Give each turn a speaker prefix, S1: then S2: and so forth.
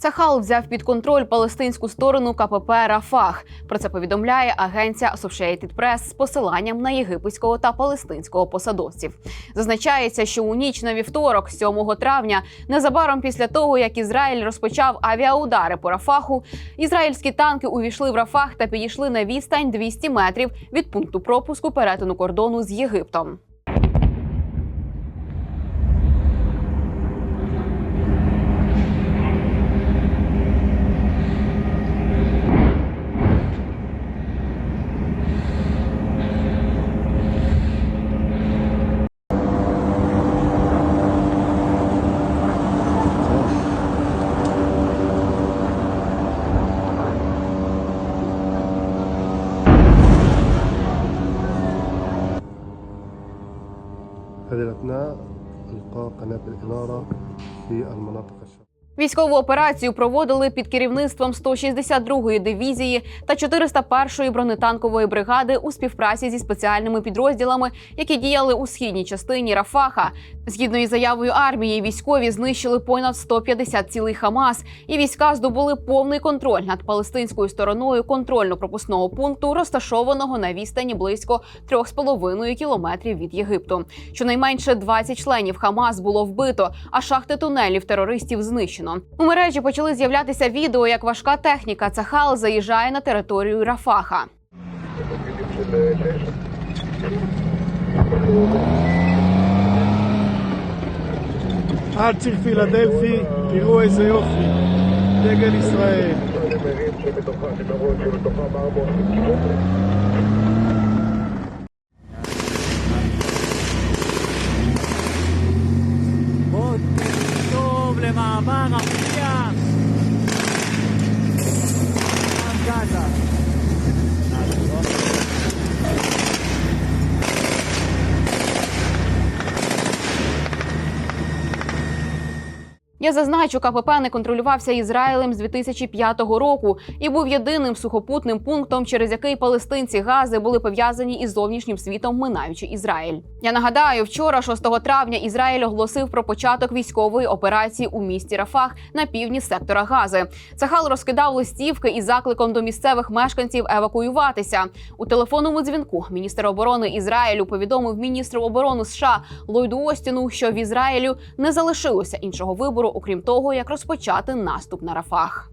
S1: Цахал взяв під контроль палестинську сторону КПП Рафах. Про це повідомляє агенція Associated Press з посиланням на єгипетського та палестинського посадовців. Зазначається, що у ніч на вівторок, 7 травня, незабаром після того, як Ізраїль розпочав авіаудари по Рафаху, ізраїльські танки увійшли в Рафах та підійшли на відстань 200 метрів від пункту пропуску перетину кордону з Єгиптом.
S2: مدينتنا إلقاء قناة الإنارة في المناطق الشمالية.
S1: Військову операцію проводили під керівництвом 162-ї дивізії та 401-ї бронетанкової бригади у співпраці зі спеціальними підрозділами, які діяли у східній частині Рафаха. Згідно із заявою армії, військові знищили понад 150 цілий Хамас, і війська здобули повний контроль над палестинською стороною контрольно-пропускного пункту, розташованого на відстані близько 3,5 кілометрів від Єгипту. Щонайменше 20 членів Хамас було вбито, а шахти тунелів терористів знищено. Лебану. У мережі почали з'являтися відео, як важка техніка Цахал заїжджає на територію Рафаха.
S3: Арчик Філадельфії і ізе mga kapatid.
S1: Я зазначу, КПП не контролювався Ізраїлем з 2005 року і був єдиним сухопутним пунктом, через який палестинці гази були пов'язані із зовнішнім світом, минаючи Ізраїль. Я нагадаю, вчора, 6 травня, Ізраїль оголосив про початок військової операції у місті Рафах на півдні сектора Гази. Цахал розкидав листівки із закликом до місцевих мешканців евакуюватися. У телефонному дзвінку міністр оборони Ізраїлю повідомив міністру оборони США Ллойду Остіну, що в Ізраїлю не залишилося іншого вибору, окрім того, як розпочати наступ на Рафах.